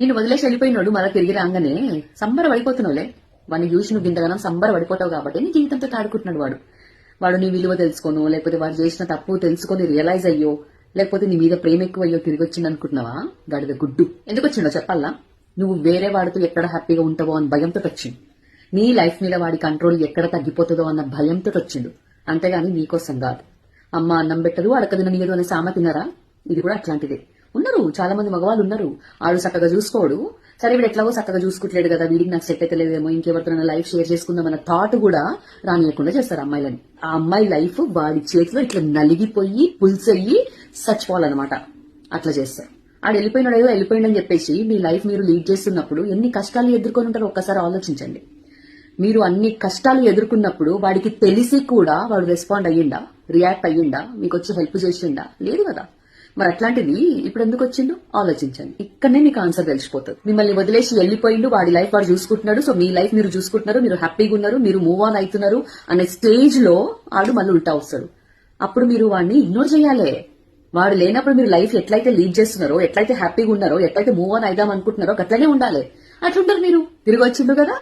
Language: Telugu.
నిన్ను వదిలేసి వెళ్ళిపోయినాడు మళ్ళీ తిరిగి రాగానే సంబర పడిపోతున్నావులే వాడిని చూసి నువ్వు ఇంతగానం సంబర పడిపోతావు కాబట్టి నీ జీవితంతో ఆడుకుంటున్నాడు వాడు. వాడు నీ విలువ తెలుసుకోను లేకపోతే వాడు చేసిన తప్పు తెలుసుకొని రియలైజ్ అయ్యో లేకపోతే నీ మీద ప్రేమ ఎక్కువ అయ్యో తిరిగి వచ్చింది అనుకుంటున్నావా? గడిద గుడ్డు. ఎందుకు వచ్చిండో చెప్పాలా? నువ్వు వేరే వాడితో ఎక్కడ హ్యాపీగా ఉంటావో అని భయంతో వచ్చింది నీ లైఫ్ మీద వాడి కంట్రోల్ ఎక్కడ తగ్గిపోతుందో అన్న భయంతో వచ్చిండు అంతేగాని నీకోసం కాదు. అమ్మ అన్నం పెట్టదు అడకదిన నీయదు అనే సామె తినరా ఇది కూడా అట్లాంటిదే. ఉన్నారు చాలా మంది మగవాళ్ళు ఉన్నారు. ఆడు చక్కగా చూసుకోడు. సరే వీడు ఎట్లాగో చక్కగా చూసుకుంటలేడు కదా వీడికి నాకు సెట్ అయితే లేదేమో ఇంకెవరితో లైఫ్ షేర్ చేసుకుందామన్న థాట్ కూడా రానియకుండా చేస్తారు అమ్మాయిలని ఆ అమ్మాయి లైఫ్ వాడి చేతిలో ఇట్లా నలిగిపోయి పుల్సయ్యి చచ్చిపోవాలన్నమాట. అట్లా చేస్తారు. ఆడు వెళ్ళిపోయినాడు ఏదో వెళ్ళిపోయిండని చెప్పేసి మీ లైఫ్ మీరు లీడ్ చేస్తున్నప్పుడు ఎన్ని కష్టాలు ఎదుర్కొని ఉంటారో ఒక్కసారి ఆలోచించండి. మీరు అన్ని కష్టాలు ఎదుర్కొన్నప్పుడు వాడికి తెలిసి కూడా వాడు రెస్పాండ్ అయ్యిండా? రియాక్ట్ అయ్యిండా? మీకు వచ్చి హెల్ప్ చేసిండా? లేదు కదా. మరి అట్లాంటిది ఇప్పుడు ఎందుకు వచ్చిండు ఆలోచించండి. ఇక్కడనే మీకు ఆన్సర్ తెలిసిపోతుంది. మిమ్మల్ని వదిలేసి వెళ్ళిపోయిండు వాడి లైఫ్ వాడు చూసుకుంటున్నాడు సో మీ లైఫ్ మీరు చూసుకుంటున్నారు మీరు హ్యాపీగా ఉన్నారు మీరు మూవ్ ఆన్ అవుతున్నారు అనే స్టేజ్లో ఆడు మళ్ళీ ఉల్టా వస్తాడు. అప్పుడు మీరు వాడిని ఇగ్నోర్ చేయాలి. వాడు లేనప్పుడు మీరు లైఫ్ ఎట్లయితే లీడ్ చేస్తున్నారో ఎట్లయితే హ్యాపీగా ఉన్నారో ఎట్లయితే మూవ్ ఆన్ అవుదాం అనుకుంటున్నారో అట్లనే ఉండాలి. అట్లుంటారు మీరు. తిరిగి వచ్చిండు కదా?